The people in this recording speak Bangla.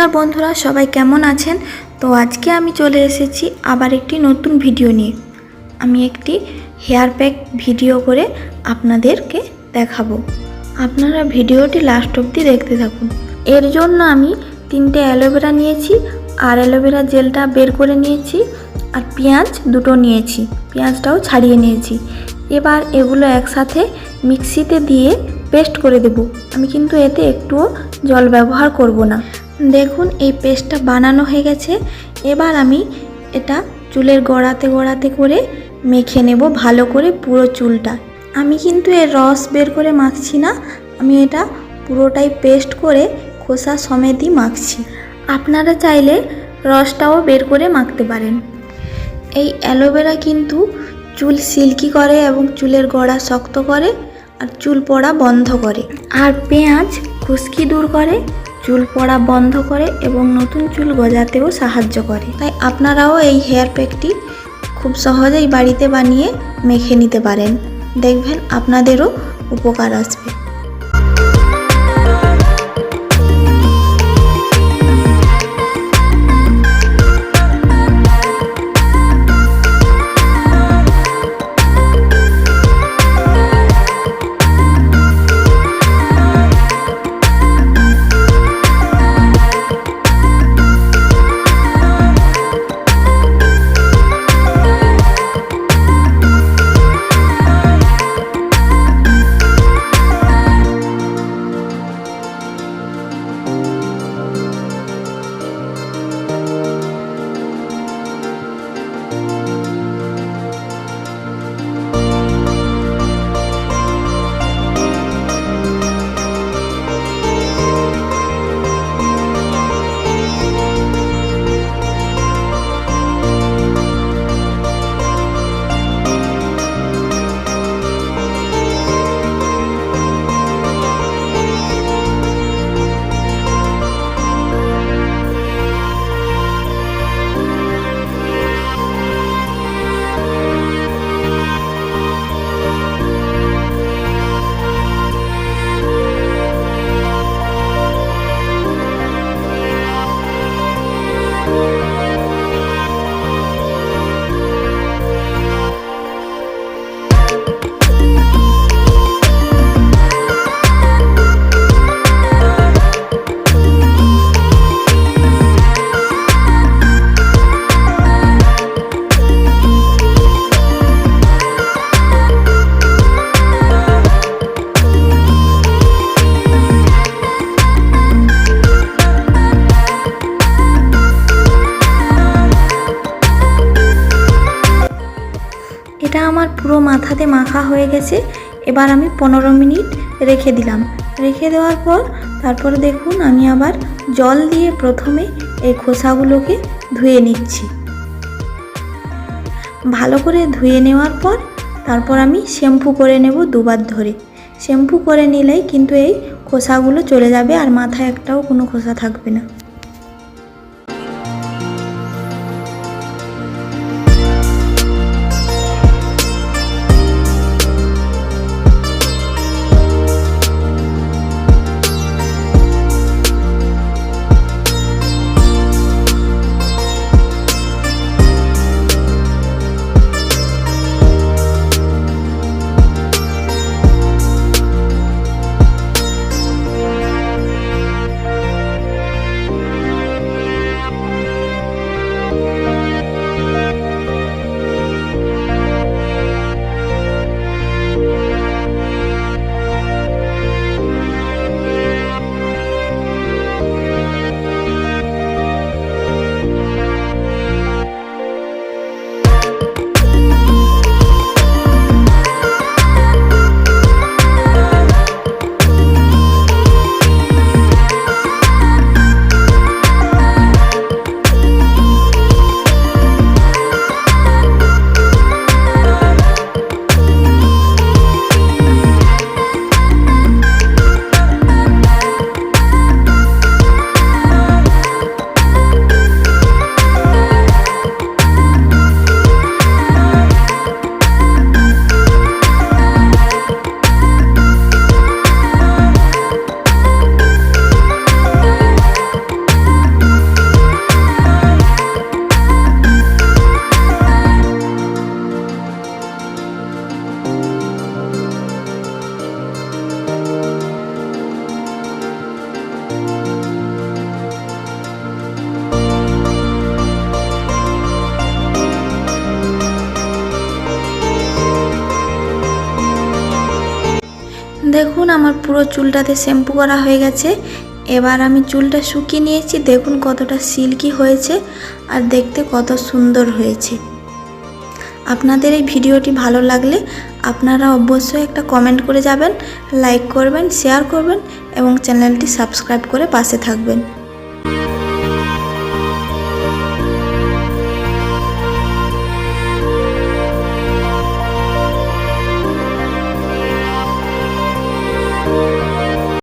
নমস্কার বন্ধুরা, সবাই কেমন আছেন? তো আজকে আমি চলে এসেছি আবার একটি নতুন ভিডিও নিয়ে। আমি একটি হেয়ার প্যাক ভিডিও করে আপনাদেরকে দেখাবো। আপনারা ভিডিওটি লাস্ট অবধি দেখতে থাকুন। এর জন্য আমি তিনটে অ্যালোভেরা নিয়েছি, আর অ্যালোভেরা জেলটা বের করে নিয়েছি, আর পেঁয়াজ দুটো নিয়েছি। পেঁয়াজটাও ছাড়িয়ে নিয়েছি। এবার এগুলো একসাথে মিক্সিতে দিয়ে পেস্ট করে দেব। আমি কিন্তু এতে একটুও জল ব্যবহার করব না। দেখুন, এই পেস্টটা বানানো হয়ে গেছে। এবার আমি এটা চুলের গড়াতে গড়াতে করে মেখে নেব, ভালো করে পুরো চুলটা। আমি কিন্তু এর রস বের করে মাখছি না, আমি এটা পুরোটাই পেস্ট করে খোসা সমেতই মাখছি। আপনারা চাইলে রসটাও বের করে মাখতে পারেন। এই অ্যালোভেরা কিন্তু চুল সিল্কি করে এবং চুলের গোড়া শক্ত করে আর চুল পড়া বন্ধ করে। আর পেঁয়াজ খুশকি দূর করে চুল পড়া বন্ধ করে এবং নতুন চুল গজাতেও সাহায্য করে। তাই আপনারাও এই হেয়ার প্যাকটি খুব সহজেই বাড়িতে বানিয়ে মেখে নিতে পারেন। দেখবেন আপনাদেরও উপকার আসবে। পুরো মাথাতে মাখা হয়ে গেছে। এবার আমি পনেরো মিনিট রেখে দিলাম। রেখে দেওয়ার পর তারপরে দেখুন আমি আবার জল দিয়ে প্রথমে এই খোসাগুলোকে ধুয়ে নিচ্ছি। ভালো করে ধুয়ে নেওয়ার পর তারপর আমি শ্যাম্পু করে নেব দুবার ধরে। শ্যাম্পু করে নিলেই কিন্তু এই খোসাগুলো চলে যাবে আর মাথায় একটাও কোনো খোসা থাকবে না। দেখুন, আমার পুরো চুলটাতে শ্যাম্পু করা হয়ে গেছে। এবার আমি চুলটা শুকিয়ে নিয়েছি, দেখুন কতটা সিল্কি হয়েছে আর দেখতে কত সুন্দর হয়েছে। আপনাদের এই ভিডিওটি ভালো লাগলে আপনারা অবশ্যই একটা কমেন্ট করে যাবেন, লাইক করবেন, শেয়ার করবেন এবং চ্যানেলটি সাবস্ক্রাইব করে পাশে থাকবেন।